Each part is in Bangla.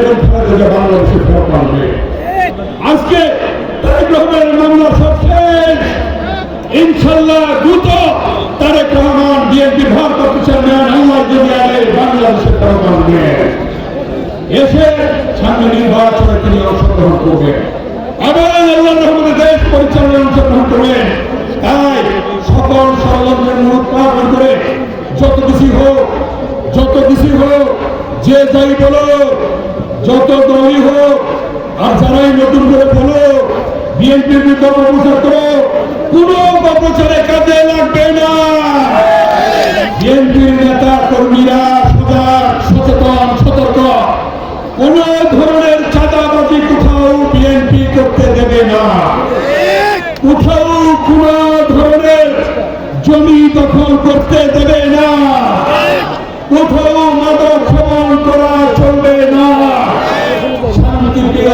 বেগম আজকে ইনশাল্লাহ দ্রুত তারেক রহমান বিএনপি ভারপ্রাপ্ত চেয়ারম্যান আল্লাহ যদি আলে বাংলাদেশে ফেরত এসে সামনে নির্বাচনে তিনি অংশগ্রহণ করবেন। সকল ষড়যন্ত্রের উৎপাদন করে যত কিছু হোক, যত কিছু হোক, যে যাই বলো যত দলই হোক, আর যারাই নতুন করে বলো বিএনপির অপপ্রচার করো, কোনো অপপ্রচারে কাজে লাগবে না। বিএনপির নেতা কর্মীরা সজাগ সচেতন, সতর্ক। কোন ধরনের চাঁদাবাজি কোথাও বিএনপি করতে দেবে না। কোথাও কোন ধরনের জমি দখল করতে দেবে না। কোথাও মাদক সেবন করা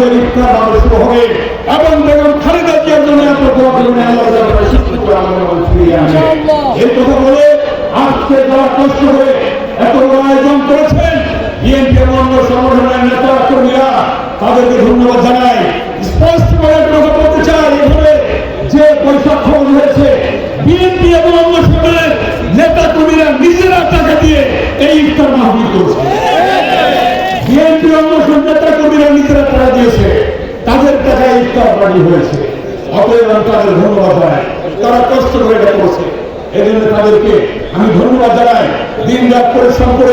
আমাদের ইফতার আলো শুরু হবে এবং বেগম খালেদা জিয়ার জন্য এত দোয়া করুন আল্লাহ আমাদের মাঝে ফিরিয়ে আনে। এই কথা বলে আজকে যারা কষ্ট করে এত বড় আয়োজন করেছেন বিএনপি অন্য সংগঠনের নেতা কর্মীরা তাদেরকে ধন্যবাদ জানাই স্পষ্ট করে একটা কথা বলতে চাই এভাবে যে পয়সা খরচ হয়েছে বিএনপি এবং অন্য সংগঠনের নেতা কর্মীরা নিজেরা টাকা দিয়ে এই ইফতার মাহফিল করছে বিএনপি অন্য সব নেতা কর্মীরা নিজেরা টাকা দিয়েছে তাদের টাকায় ইফতার পার্টি হয়েছে। অতএব আমি তাদের ধন্যবাদ জানাই। তারা কষ্ট করে এটা করছে। এজন্য তাদেরকে আমি ধন্যবাদ জানাই। দিন রাত পরিশ্রম করে